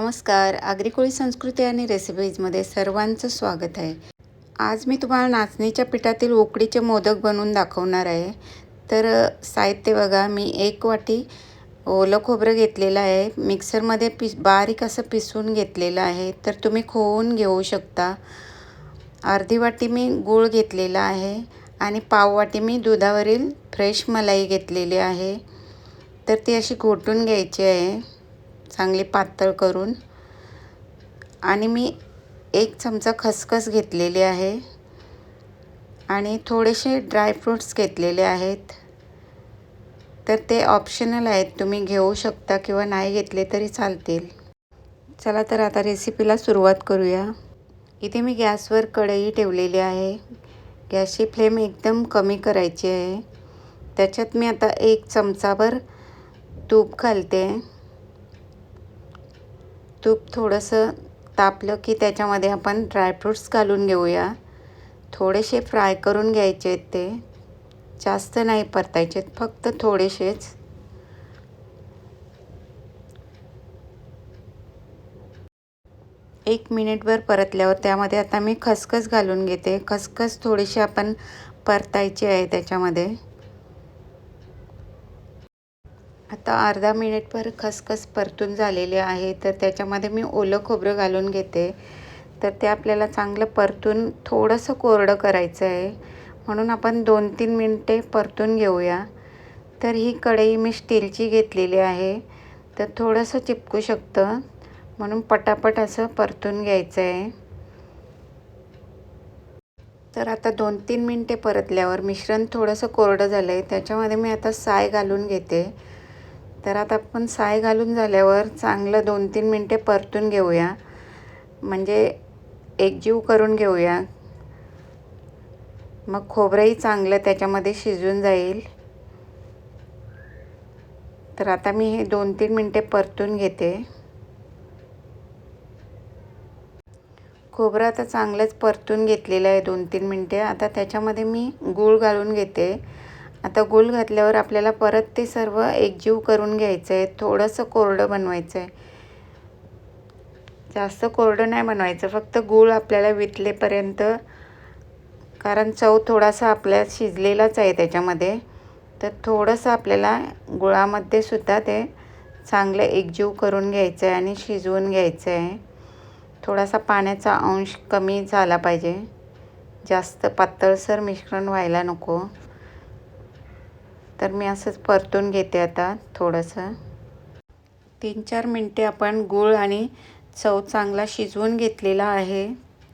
नमस्कार. आग्रिकोळी संस्कृती आणि रेसिपीजमध्ये सर्वांचं स्वागत आहे. आज मी तुम्हाला नाचणीच्या पिठातील उकडीचे मोदक बनवून दाखवणार आहे. तर साहित्य बघा मी एक वाटी ओलं खोबरं घेतलेलं आहे. मिक्सरमध्ये पिस बारीक असं पिसून घेतलेलं आहे. तर तुम्ही खोवून घेऊ शकता. अर्धी वाटी मी गूळ घेतलेला आहे आणि पाव वाटी मी दुधावरील फ्रेश मलाई घेतलेली आहे. तर ती अशी घोटून घ्यायची आहे. चांगली पातळ करून. आणि मी एक चमचा खसखस घेतलेली आहे. आणि थोडेसे ड्रायफ्रूट्स घेतलेले आहेत. तर ते ऑप्शनल आहेत. तुम्ही घेऊ शकता किंवा नाही घेतले तरी चालतील. चला तर आता रेसिपीला सुरुवात करूया. इथे मी गॅसवर कढई ठेवलेली आहे. गॅसची फ्लेम एकदम कमी करायची आहे. त्याच्यात मी आता एक चमचाभर तूप घालते. तूप थोडंसं तापलं की त्याच्यामध्ये आपण ड्रायफ्रूट्स घालून घेऊया. थोडेसे फ्राय करून घ्यायचे आहेत ते. जास्त नाही परतायचे फक्त थोडेसेच. एक मिनिटभर परतल्यावर त्यामध्ये आता मी खसखस घालून घेते. खसखस थोडीशी आपण परतायची आहे त्याच्यामध्ये. आता अर्धा मिनिटभर खसखस परतून झालेले आहे तर त्याच्यामध्ये मी ओलं खोबरं घालून घेते. तर ते आपल्याला चांगलं परतून थोडंसं कोरडं करायचं आहे. म्हणून आपण दोन तीन मिनटे परतून घेऊया. तर ही कढई मी स्टीलची घेतलेली आहे. तर थोडंसं चिपकू शकतं. म्हणून पटापट असं परतून घ्यायचं आहे. तर आता दोन तीन मिनटे परतल्यावर मिश्रण थोडंसं कोरडं झालं आहे त्याच्यामध्ये मी आता साय घालून घेते. तर आता आपण साय घालून झाल्यावर चांगलं दोन तीन मिनटे परतून घेऊया. म्हणजे एकजीव करून घेऊया. मग खोबरंही चांगलं त्याच्यामध्ये शिजून जाईल. तर आता मी हे दोन तीन मिनटे परतून घेते. खोबरं आता चांगलंच परतून घेतलेलं आहे दोन तीन मिनटे. आता त्याच्यामध्ये मी गूळ घालून घेते. आता गोल घातल्यावर आपल्याला परत ते सर्व एकजीव करून घ्यायचं आहे थोडंसं कोरडं बनवायचं आहे जास्त कोरडं नाही बनवायचं. फक्त गूळ आपल्याला वितलेपर्यंत कारण चव थोडासा आपल्या शिजलेलाच आहे त्याच्यामध्ये. तर थोडंसं आपल्याला गुळामध्ये सुद्धा ते चांगलं एकजीव करून घ्यायचं आहे आणि शिजवून घ्यायचं आहे थोडासा पाण्याचा अंश कमी झाला पाहिजे. जास्त पातळसर मिश्रण व्हायला नको. तर मी असंच परतून घेते आता थोडंसं. तीन चार मिनटे आपण गूळ आणि चव चांगला शिजवून घेतलेला आहे.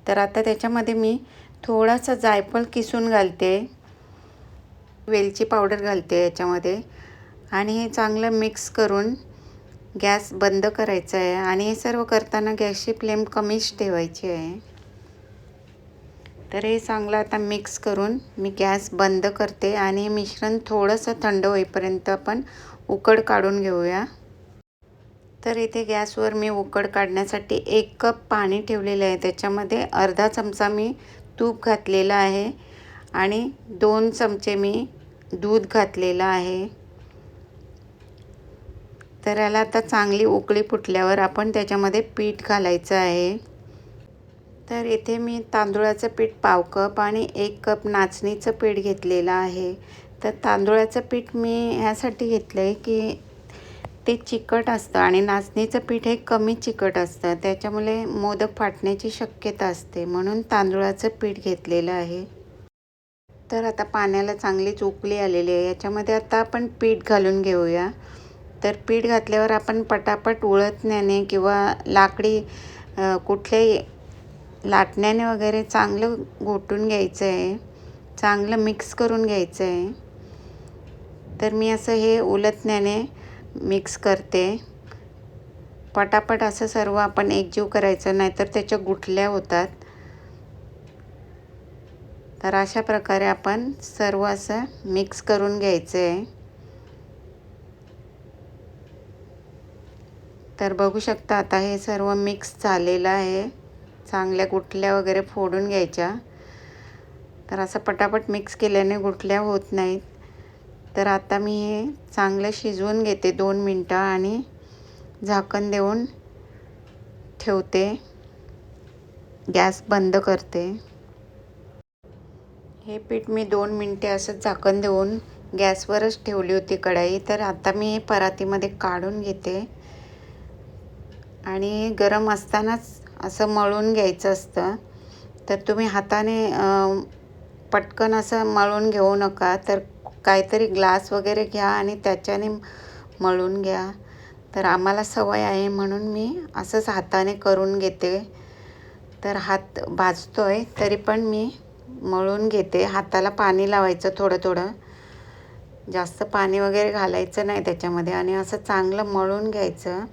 तर आता त्याच्यामध्ये मी थोडासा जायफळ किसून घालते. वेलची पावडर घालते याच्यामध्ये. आणि हे चांगलं मिक्स करून गॅस बंद करायचा आहे. आणि हे सर्व करताना गॅसची फ्लेम कमीच ठेवायची आहे. तर हे चांगलं आता मिक्स करून मी गॅस बंद करते आणि हे मिश्रण थोडंसं थंड होईपर्यंत आपण उकड काढून घेऊया. तर इथे गॅसवर मी उकड काढण्यासाठी एक कप पाणी ठेवलेलं आहे. त्याच्यामध्ये अर्धा चमचा मी तूप घातलेलं आहे आणि दोन चमचे मी दूध घातलेलं आहे. तर याला आता चांगली उकळी फुटल्यावर आपण त्याच्यामध्ये पीठ घालायचं आहे. तर इथे मी तांदुळाचं पीठ पाव कप आणि एक कप नाचणीचं पीठ घेतलेलं आहे. तर तांदुळाचं पीठ मी ह्यासाठी घेतलं आहे की ते चिकट असतं आणि नाचणीचं पीठ हे कमी चिकट असतं. त्याच्यामुळे मोदक फाटण्याची शक्यता असते म्हणून तांदुळाचं पीठ घेतलेलं आहे. तर आता पाण्याला चांगलीच उकळी आलेली आहे. याच्यामध्ये आता आपण पीठ घालून घेऊया. तर पीठ घातल्यावर आपण पटापट उळतण्याने किंवा लाकडी कुठल्याही लाटण्याने वगैरे चांगलं गोटून घ्यायचं आहे चांगलं मिक्स करून घ्यायचं आहे तर मी असं हे उलटण्याने मिक्स करते. पटापट असं सर्व आपण एकजीव करायचं नाहीतर त्याच्या गुठल्या होतात. तर अशा प्रकारे आपण सर्व असं मिक्स करून घ्यायचं आहे तर बघू शकता आता हे सर्व मिक्स झालेलं आहे. चांगल्या गुठल्या वगैरे फोडून घ्यायच्या. तर असं पटापट मिक्स केल्याने गुठल्या होत नाहीत. तर आता मी हे चांगलं शिजवून घेते दोन मिनटं आणि झाकण देऊन ठेवते. गॅस बंद करते. हे पीठ मी दोन मिनटे असं झाकण देऊन गॅसवरच ठेवली होती कढाई. तर आता मी हे परातीमध्ये काढून घेते. आणि गरम असतानाच असं मळून घ्यायचं असतं तर तुम्ही हाताने पटकन असं मळून घेऊ नका तर काहीतरी ग्लास वगैरे घ्या आणि त्याच्याने मळून घ्या. तर आम्हाला सवय आहे म्हणून मी असंच हाताने करून घेते. तर हात भाजतो आहे तरी पण मी मळून घेते. हाताला पाणी लावायचं थोडं थोडं. जास्त पाणी वगैरे घालायचं नाही त्याच्यामध्ये आणि असं चांगलं मळून घ्यायचं.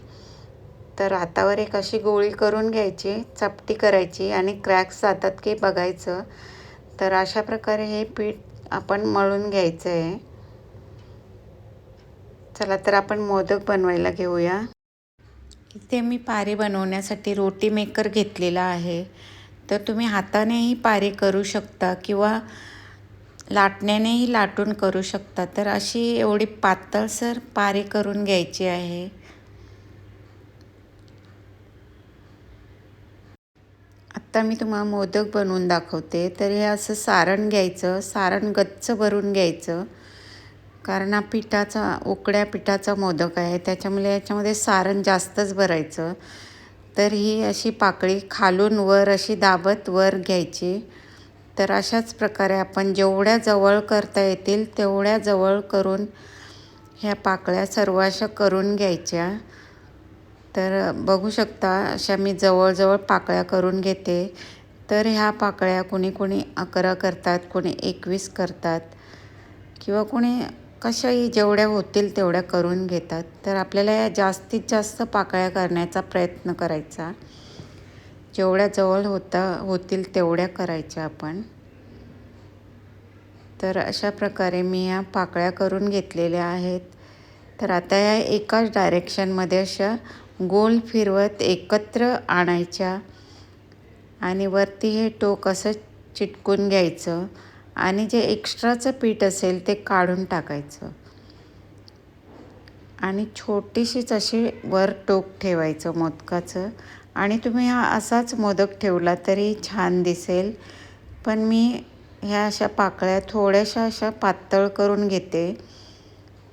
तर हातावर एक अशी गोळी करून घ्यायची चपटी करायची आणि क्रॅक्स जातात की बघायचं. तर अशा प्रकारे हे पीठ आपण मळून घ्यायचं आहे चला तर आपण मोदक बनवायला घेऊया. इथे मी पारी बनवण्यासाठी रोटी मेकर घेतलेला आहे. तर तुम्ही हातानेही पारी करू शकता किंवा लाटण्यानेही लाटून करू शकता. तर अशी एवढी पातळसर पारी करून घ्यायची आहे. आत्ता मी तुम्हाला मोदक बनवून दाखवते. तर हे असं सारण घ्यायचं सारण गच्च भरून घ्यायचं. कारण हा पिठाचा उकड्या पिठाचा मोदक आहे. त्याच्यामुळे याच्यामध्ये सारण जास्तच भरायचं. तर ही अशी पाकळी खालून वर अशी दाबत वर घ्यायची. तर अशाच प्रकारे आपण जेवढ्या जवळ करता येतील तेवढ्या जवळ करून ह्या पाकळ्या सर्व अशा करून घ्यायच्या. तर बघू शकता अशा मी जवळजवळ पाकळ्या करून घेते. तर ह्या पाकळ्या कोणी कोणी अकरा करतात कोणी एकवीस करतात किंवा कोणी कशाही जेवढ्या होतील तेवढ्या करून घेतात. तर आपल्याला या जास्तीत जास्त पाकळ्या करण्याचा प्रयत्न करायचा. जेवढ्या जवळ होता होतील तेवढ्या करायच्या आपण. तर अशा प्रकारे मी ह्या पाकळ्या करून घेतलेल्या आहेत. तर आता या एकाच डायरेक्शनमध्ये अशा गोल फिरवत एकत्र आणायच्या आणि वरती हे टोक असं चिटकून घ्यायचं आणि जे एक्स्ट्राचं पीठ असेल ते काढून टाकायचं. आणि छोटीशीच अशी वर टोक ठेवायचं मोदकाचं. आणि तुम्ही हा असाच मोदक ठेवला तरी छान दिसेल. पण मी ह्या अशा पाकळ्या थोड्याशा अशा पातळ करून घेते.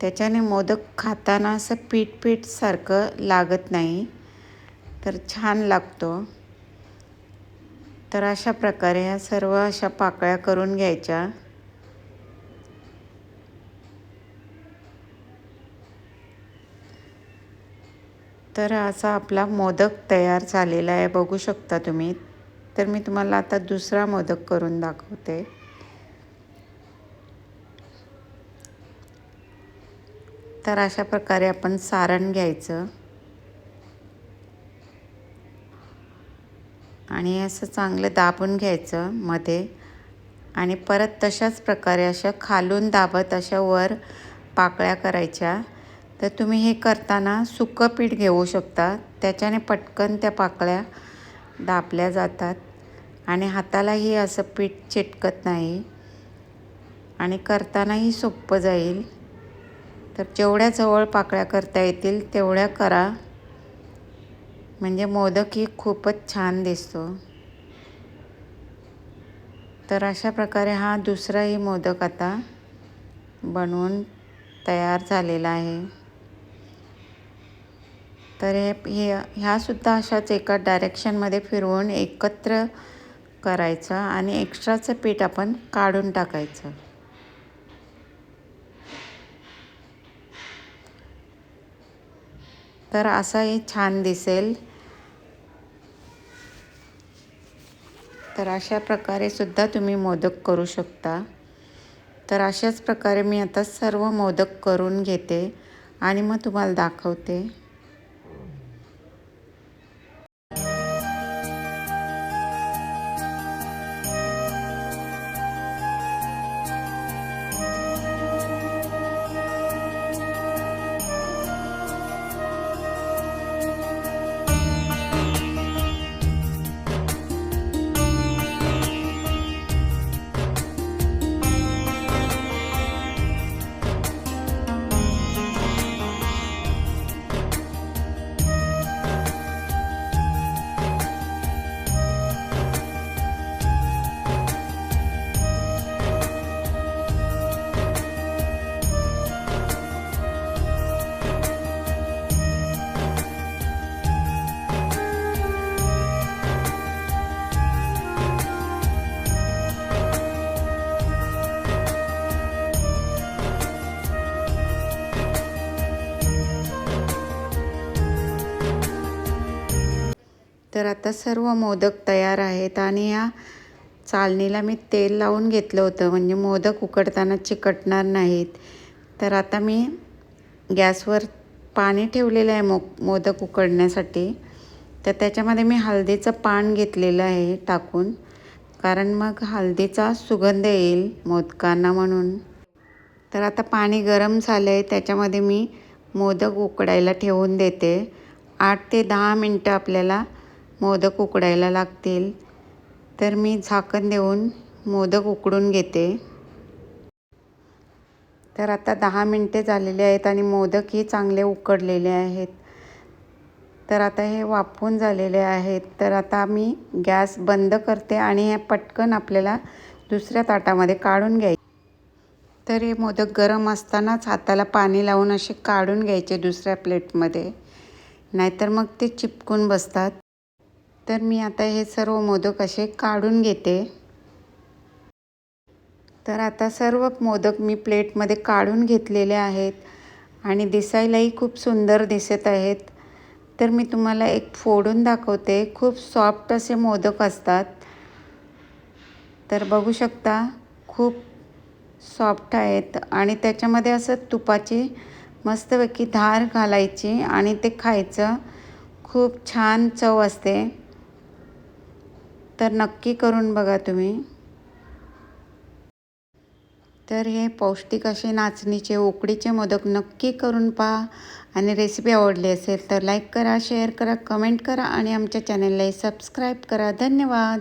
त्याच्याने मोदक खाताना असं पीठ पीठसारखं लागत नाही. तर छान लागतो. तर अशा प्रकारे ह्या सर्व अशा पाकळ्या करून घ्यायच्या. तर असा आपला मोदक तयार झालेला आहे. बघू शकता तुम्ही. तर मी तुम्हाला आता दुसरा मोदक करून दाखवते. तर अशा प्रकारे आपण सारण घ्यायचं. आणि असं चांगलं दाबून घ्यायचं मध्ये. आणि परत तशाच प्रकारे अशा खालून दाबत अशा वर पाकळ्या करायच्या. तर तुम्ही हे करताना सुकं पीठ घेऊ शकता. त्याच्याने पटकन त्या पाकळ्या दाबल्या जातात. आणि हातालाही असं पीठ चिटकत नाही. आणि करतानाही सोपं जाईल. तर जेवढ्या जवळ पाकळ्या करता येतील तेवढ्या करा. म्हणजे मोदक ही खूपच छान दिसतो. तर अशा प्रकारे हा दुसराही मोदक आता बनवून तयार झालेला आहे. तर हे हे ह्यासुद्धा अशाच एका डायरेक्शनमध्ये फिरवून एकत्र करायचं आणि एक्स्ट्राचं पीठ आपण काढून टाकायचं. तर असाही छान दिसेल. तर अशा प्रकारे सुद्धा तुम्ही मोदक करू शकता. तर अशाच प्रकारे मी आता सर्व मोदक करून घेते आणि मग तुम्हाला दाखवते. तर आता सर्व मोदक तयार आहेत आणि या चालणीला मी तेल लावून घेतलं होतं. म्हणजे मोदक उकडताना चिकटणार नाहीत. तर आता मी गॅसवर पाणी ठेवलेलं आहे मो मोदक उकडण्यासाठी. तर त्याच्यामध्ये मी हळदीचं पान घेतलेलं आहे टाकून. कारण मग हळदीचा सुगंध येईल मोदकांना म्हणून. तर आता पाणी गरम झालं आहे त्याच्यामध्ये मी मोदक उकडायला ठेवून देते. आठ ते दहा मिनटं आपल्याला मोदक उकडायला लागतील. तर मी झाकण देऊन मोदक उकडून घेते. तर आता दहा मिनटे झालेले आहेत आणि मोदकही चांगले उकडलेले आहेत. तर आता हे वाफून झालेले आहेत. तर आता मी गॅस बंद करते आणि हे पटकन आपल्याला दुसऱ्या ताटामध्ये काढून घ्यायचे तर हे मोदक गरम असतानाच हाताला पाणी लावून असे काढून घ्यायचे दुसऱ्या प्लेटमध्ये. नाहीतर मग ते चिपकून बसतात. तर मी आता हे सर्व मोदक असे काढून घेते. तर आता सर्व मोदक मी प्लेटमध्ये काढून घेतलेले आहेत आणि दिसायलाही खूप सुंदर दिसत आहेत. तर मी तुम्हाला एक फोडून दाखवते. खूप सॉफ्ट असे मोदक असतात. तर बघू शकता खूप सॉफ्ट आहेत आणि त्याच्यामध्ये असं तुपाची मस्तपैकी धार घालायची आणि ते खायचं. खूप छान चव असते. तर नक्की करून बघा तुम्ही. तर हे पौष्टिक असे नाचणीचे उकडीचे मोदक नक्की करून पहा. आणि रेसिपी आवडली असेल तर लाईक करा शेअर करा कमेंट करा आणि आमच्या चॅनललाही सबस्क्राईब करा. धन्यवाद.